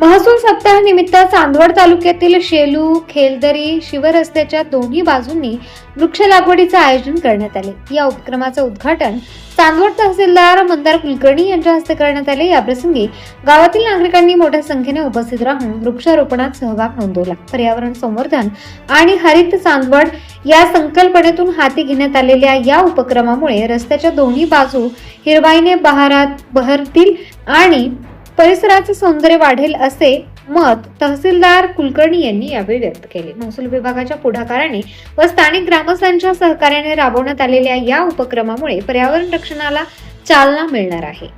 महसूल सप्ताहानिमित्त चांदवड तालुक्यातील शेलू खेलदरी शिवरस्त्याच्या दोन्ही बाजूंनी वृक्ष लागवडीचं आयोजन करण्यात आले. या उपक्रमाचं उद्घाटन चांदवड तहसीलदार मंदार कुलकर्णी यांच्या हस्ते करण्यात आले. याप्रसंगी गावातील नागरिकांनी मोठ्या संख्येने उपस्थित राहून वृक्षारोपणात सहभाग नोंदवला. पर्यावरण संवर्धन आणि हरित चांदवड या संकल्पनेतून हाती घेण्यात आलेल्या या उपक्रमामुळे रस्त्याच्या दोन्ही बाजू हिरवाईने बहारात बहरतील आणि परिसराचे सौंदर्य वाढेल असे मत तहसीलदार कुलकर्णी यांनी यावेळी व्यक्त केले. महसूल विभागाच्या पुढाकाराने व स्थानिक ग्रामस्थांच्या सहकार्याने राबवण्यात आलेल्या या उपक्रमामुळे पर्यावरण रक्षणाला चालना मिळणार आहे.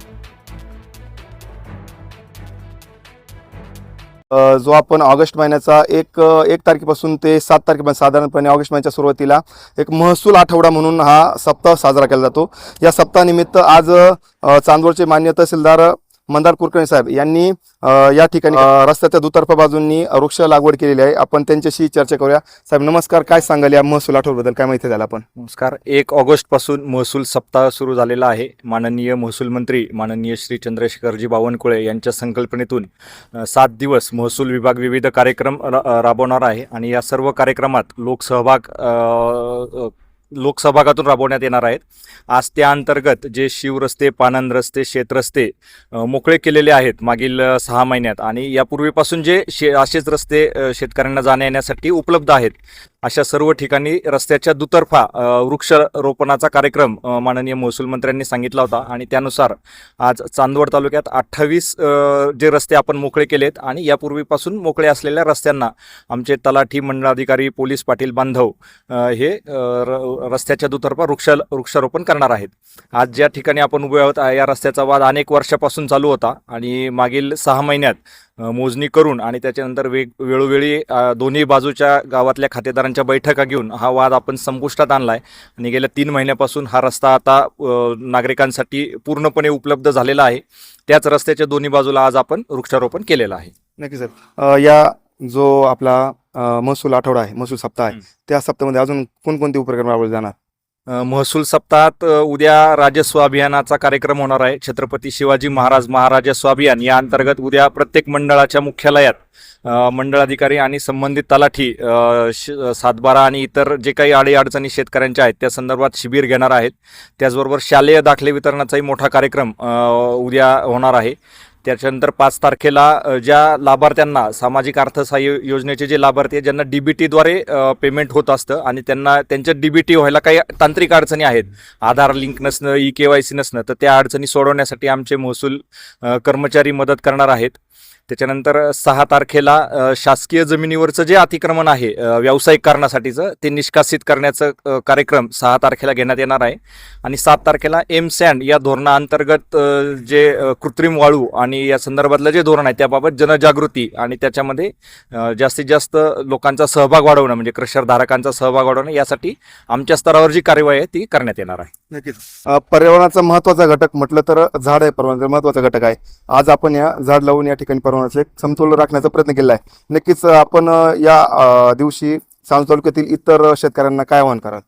जो आपण ऑगस्ट महिन्याचा एक एक तारखेपासून ते सात तारखेपर्यंत साधारणपणे ऑगस्ट महिन्याच्या सुरुवातीला एक महसूल आठवडा म्हणून हा सप्ताह साजरा केला जातो. या सप्ताहानिमित्त आज चांदवडचे मान्य तहसीलदार मंदार कुलकर्णी साहेब यांनी या ठिकाणी रस्त्याच्या दुतर्फ बाजूंनी वृक्ष लागवड केलेली आहे. आपण त्यांच्याशी चर्चा करूया. साहेब नमस्कार. काय सांगाल या महसूल आठवड्याबद्दल काय माहिती द्याल आपण? नमस्कार. एक ऑगस्टपासून महसूल सप्ताह सुरू झालेला आहे. माननीय महसूल मंत्री माननीय श्री चंद्रशेखरजी बावनकुळे यांच्या संकल्पनेतून सात दिवस महसूल विभाग विविध कार्यक्रम राबवणार आहे. आणि या सर्व कार्यक्रमात लोकसहभाग लोकसभागातून राबवण्यात येणार आहेत. आज त्या अंतर्गत जे शिवरस्ते पानंद रस्ते शेतरस्ते मोकळे केलेले आहेत मागील सहा महिन्यात. आणि यापूर्वीपासून जे शे असेच रस्ते शेतकऱ्यांना जाण्या येण्यासाठी उपलब्ध आहेत अशा सर्व ठिकाणी रस्त्याच्या दुतर्फा वृक्षारोपणाचा कार्यक्रम माननीय महसूल मंत्र्यांनी सांगितला होता. आणि त्यानुसार आज चांदवड तालुक्यात अठ्ठावीस जे रस्ते आपण मोकळे केलेत आणि यापूर्वीपासून मोकळे असलेल्या रस्त्यांना आमचे तलाठी मंडळाधिकारी पोलीस पाटील बांधव हे र- रस्त्याच्या दुतर्फा वृक्ष वृक्षारोपण करणार आहेत. आज ज्या ठिकाणी आपण उभे आहोत या रस्त्याचा वाद अनेक वर्षापासून चालू होता आणि मागील सहा महिन्यात मोजणी करून आणि त्याच्यानंतर वेग वेळोवेळी दोन्ही बाजूच्या गावातल्या खातेदारांच्या बैठका घेऊन हा वाद आपण संपुष्टात आणला आहे आणि गेल्या तीन महिन्यापासून हा रस्ता आता नागरिकांसाठी पूर्णपणे उपलब्ध झालेला आहे. त्याच रस्त्याच्या दोन्ही बाजूला आज आपण वृक्षारोपण केलेलं आहे. नक्की सर. या जो आपला महसूल आठवडा आहे महसूल सप्ताह आहे. त्या सप्ताहामध्ये अजून कोणकोणते उपक्रम राबवले जाणार? महसूल सप्ताहात उद्या राजस्व अभियानाचा कार्यक्रम होणार आहे. छत्रपती शिवाजी महाराज महाराजस्व अभियान या अंतर्गत उद्या प्रत्येक मंडळाच्या मुख्यालयात मंडळाधिकारी आणि संबंधित तलाठी सातबारा आणि इतर जे काही अडीअडचणी शेतकऱ्यांच्या आहेत त्या संदर्भात शिबिर घेणार आहेत. त्याचबरोबर शालेय दाखले वितरणाचाही मोठा कार्यक्रम उद्या होणार आहे. त्याच्यानंतर पाच तारखेला ज्या लाभार्थ्यांना सामाजिक अर्थसहाय्य योजनेचे जे लाभार्थी आहेत ज्यांना डीबीटीद्वारे पेमेंट होत असतं आणि त्यांना त्यांच्या डीबीटी व्हायला काही तांत्रिक अडचणी आहेत. आधार लिंक नसणं ई के वाय सी नसणं तर त्या अडचणी सोडवण्यासाठी आमचे महसूल कर्मचारी मदत करणार आहेत. त्याच्यानंतर सहा तारखेला शासकीय जमिनीवरचं जे अतिक्रमण आहे व्यावसायिक कारणासाठीचं ते निष्कासित करण्याचं कार्यक्रम सहा तारखेला घेण्यात येणार आहे. आणि सात तारखेला एम सँड या धोरणाअंतर्गत जे कृत्रिम वाळू आणि या संदर्भातलं जे धोरण आहे त्याबाबत जनजागृती आणि त्याच्यामध्ये जास्तीत जास्त लोकांचा सहभाग वाढवणं म्हणजे क्रशर धारकांचा सहभाग वाढवणं यासाठी आमच्या स्तरावर जी कार्यवाही आहे ती करण्यात येणार आहे. नक्कीच. पर्यावरणाचा महत्त्वाचा घटक म्हटलं तर झाड आहे पर्यावरणाचा महत्त्वाचा घटक आहे. आज आपण या झाड लावून या ठिकाणी वातावरणाचे एक समतोल राखण्याचा प्रयत्न केला आहे नक्कीच आपण या दिवशी सांगली तालुक्यातील इतर शेतकऱ्यांना काय आवाहन कराल?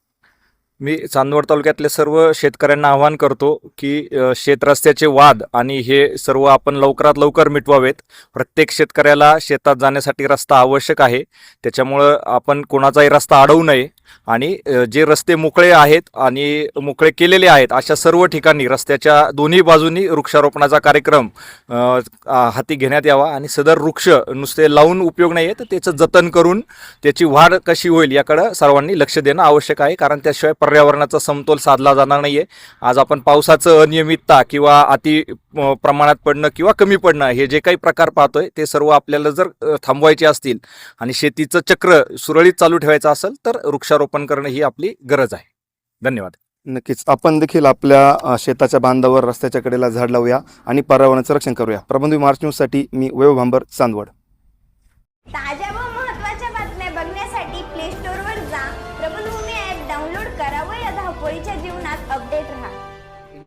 मी चांदवड तालुक्यातल्या सर्व शेतकऱ्यांना आवाहन करतो की शेतरस्त्याचे वाद आणि हे सर्व आपण लवकरात लवकर मिटवावेत. प्रत्येक शेतकऱ्याला शेतात जाण्यासाठी रस्ता आवश्यक आहे. त्याच्यामुळं आपण कोणाचाही रस्ता अडवू नये. आणि जे रस्ते मोकळे आहेत आणि मोकळे केलेले आहेत अशा सर्व ठिकाणी रस्त्याच्या दोन्ही बाजूनी वृक्षारोपणाचा कार्यक्रम हाती घेण्यात यावा आणि सदर वृक्ष नुसते लावून उपयोग नाही आहे तर त्याचं जतन करून त्याची वाढ कशी होईल याकडं सर्वांनी लक्ष देणं आवश्यक आहे. कारण त्याशिवाय पर्यावरणाचा समतोल साधला जाणार नाही आहे आज आपण पावसाचं अनियमितता किंवा अति प्रमाणात पडणं किंवा कमी पडणं हे जे काही प्रकार पाहतोय ते सर्व आपल्याला जर थांबवायचे असतील आणि शेतीचं चक्र सुरळीत चालू ठेवायचं असेल तर वृक्षारोपण करणं ही आपली गरज आहे. धन्यवाद. नक्कीच. आपण देखील आपल्या शेताच्या बांधावर रस्त्याच्या कडेला झाड लावूया आणि पर्यावरणाचं रक्षण करूया. प्रबंधवी मार्च न्यूजसाठी मी वैभव भांबर चांदवड. जीवनात अपडेट राहा.